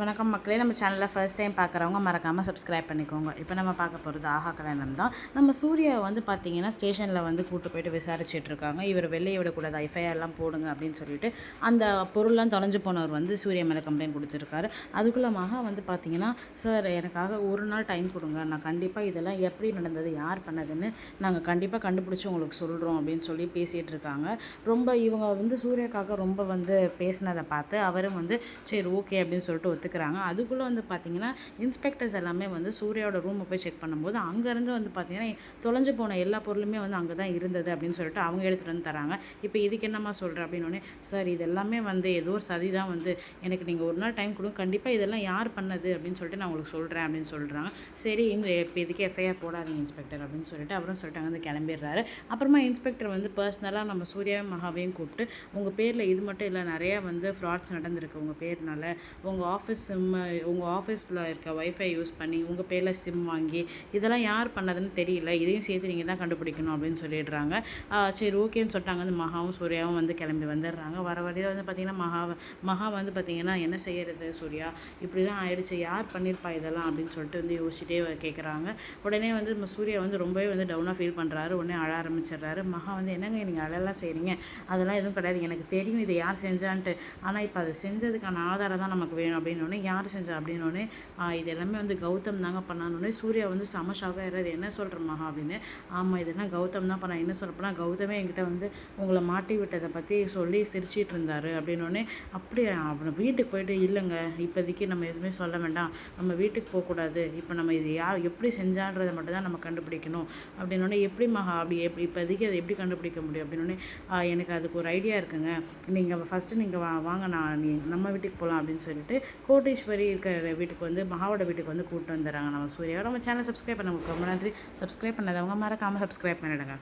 வணக்கம் மக்களே நம்ம சேனலில் ஃபர்ஸ்ட் டைம் பார்க்குறவங்க மறக்காமல் சப்ஸ்கிரைப் பண்ணிக்கோங்க. இப்போ நம்ம பார்க்க போகிறது ஆஹா கல்யாணம் தான். நம்ம சூர்யா வந்து பார்த்தீங்கன்னா ஸ்டேஷனில் வந்து கூட்டு போயிட்டு விசாரிச்சுட்டு இருக்காங்க. இவர் வெளியே விடக்கூடாது எஃப்ஐஆர்லாம் போடுங்க அப்படின்னு சொல்லிட்டு அந்த பொருள்லாம் தொலைஞ்சு போனவர் வந்து சூர்யா மேலே கம்ப்ளைண்ட் கொடுத்துருக்காரு. அதுக்குள்ள மகா வந்து பார்த்தீங்கன்னா சார் எனக்காக ஒரு நாள் டைம் கொடுங்க. நான் கண்டிப்பாக இதெல்லாம் எப்படி நடந்தது யார் பண்ணதுன்னு நாங்கள் கண்டிப்பாக கண்டுபிடிச்சி உங்களுக்கு சொல்கிறோம் அப்படின்னு சொல்லி பேசிகிட்டு இருக்காங்க. ரொம்ப இவங்க வந்து சூர்யாக்காக ரொம்ப வந்து பேசினதை பார்த்து அவரும் வந்து சரி ஓகே அப்படின்னு சொல்லிட்டு ஒத்து ஒத்துக்கிறாங்க அதுக்குள்ளே வந்து பார்த்தீங்கன்னா இன்ஸ்பெக்டர்ஸ் எல்லாமே வந்து சூர்யாவோட ரூமை போய் செக் பண்ணும்போது அங்கேருந்து வந்து பார்த்தீங்கன்னா தொலைஞ்சு போன எல்லா பொருளுமே வந்து அங்கே தான் இருந்தது அப்படின்னு சொல்லிட்டு அவங்க எடுத்துகிட்டு வந்து தராங்க. இப்போ இதுக்கு என்னம்மா சொல்கிறேன் அப்படின்னு சார் இது எல்லாமே வந்து ஏதோ ஒரு சதி தான் வந்து. எனக்கு நீங்கள் ஒரு நாள் டைம் கொடுங்க. கண்டிப்பாக இதெல்லாம் யார் பண்ணது? அப்படின்னு சொல்லிட்டு நான் உங்களுக்கு சொல்கிறேன் அப்படின்னு சொல்கிறாங்க சரி இந்த இப்போ இதுக்கு எஃப்ஐஆர் போடாதீங்க இன்ஸ்பெக்டர் அப்படின்னு சொல்லிட்டு அப்புறம் சொல்லிட்டு அங்கே வந்து கிளம்பிடுறாரு. அப்புறமா இன்ஸ்பெக்டர் வந்து பர்சனலாக நம்ம சூர்யா மகாவையும் கூப்பிட்டு உங்கள் பேரில் இது மட்டும் இல்லை நிறையா வந்து ஃப்ராட்ஸ் நடந்திருக்கு உங்கள் பேர்னால. உங்கள் ஆஃபீஸ் சிம்மை உங்கள் ஆஃபீஸில் இருக்க ஒய்ஃபை யூஸ் பண்ணி உங்கள் பேரில் சிம் வாங்கி இதெல்லாம் யார் பண்ணதுன்னு தெரியல. இதையும் சேர்த்து நீங்கள் தான் கண்டுபிடிக்கணும் அப்படின்னு சொல்லிடுறாங்க. சரி ஓகேன்னு சொல்லிட்டாங்க. வந்து மகாவும் சூர்யாவும் வந்து கிளம்பி வந்துடுறாங்க. வர வழியில் வந்து பார்த்திங்கன்னா மகா மகா வந்து பார்த்திங்கன்னா என்ன செய்கிறது சூர்யா? இப்படிலாம் ஆயிடுச்சு. யார் பண்ணியிருப்பா இதெல்லாம் அப்படின்னு சொல்லிட்டு வந்து யோசிச்சிட்டே கேட்குறாங்க உடனே வந்து நம்ம சூர்யா வந்து ரொம்பவே வந்து டவுனாக ஃபீல் பண்ணுறாரு உடனே அழ ஆரம்பிச்சிடுறாரு. மகா வந்து என்னங்க நீங்கள் அழலாம் செய்கிறீங்க அதெல்லாம் எதுவும் கிடையாது. எனக்கு தெரியும். இதை யார் செஞ்சான்ட்டு. ஆனால் இப்போ அதை செஞ்சதுக்கான ஆதாரம் தான் நமக்கு வேணும் அப்படின்னு உடனே யார் செஞ்சா? அப்படின்னோடனே இது எல்லாமே வந்து கௌதம் தாங்க பண்ணானோடனே சூர்யா வந்து செம ஷாக்காக யாராவது என்ன சொல்கிற மகா? அப்படின்னு. ஆமாம் இதெல்லாம் கௌதம் தான் பண்ணா என்ன சொல்கிறப்பனா கௌதமே என்கிட்ட வந்து உங்களை மாட்டி விட்டதை பற்றி சொல்லி சிரிச்சிட்டு இருந்தாரு. அப்படின்னோடனே அப்படியே அவனை வீட்டுக்கு போயிட்டு இல்லைங்க இப்போதைக்கு நம்ம எதுவுமே சொல்ல வேண்டாம். நம்ம வீட்டுக்கு போகக்கூடாது இப்போ நம்ம இது யார் எப்படி செஞ்சான்றதை மட்டும் தான் நம்ம கண்டுபிடிக்கணும். அப்படின்னோடனே எப்படி மகா? அப்படி எப்படி இப்போதைக்கு அதை எப்படி கண்டுபிடிக்க முடியும்? அப்படின்னோடனே எனக்கு அதுக்கு ஒரு ஐடியா இருக்குங்க. நீங்கள் ஃபஸ்ட்டு நீங்கள் வா வாங்க நான் நீ நம்ம வீட்டுக்கு போகலாம் அப்படின்னு சொல்லிட்டு கோட்டீஸ்வரி இருக்கிற வீட்டுக்கு வந்து மகாவோட வீட்டுக்கு வந்து கூப்பிட்டு வந்துடுறாங்க. நம்ம சூரியாவோட நம்ம சேனல் சப்ஸ்கிரைப் பண்ண ரொம்ப நன்றி. சப்ஸ்கிரைப் பண்ணாதவங்க மறக்காமல் சப்ஸ்கிரைப் பண்ணிவிடுங்க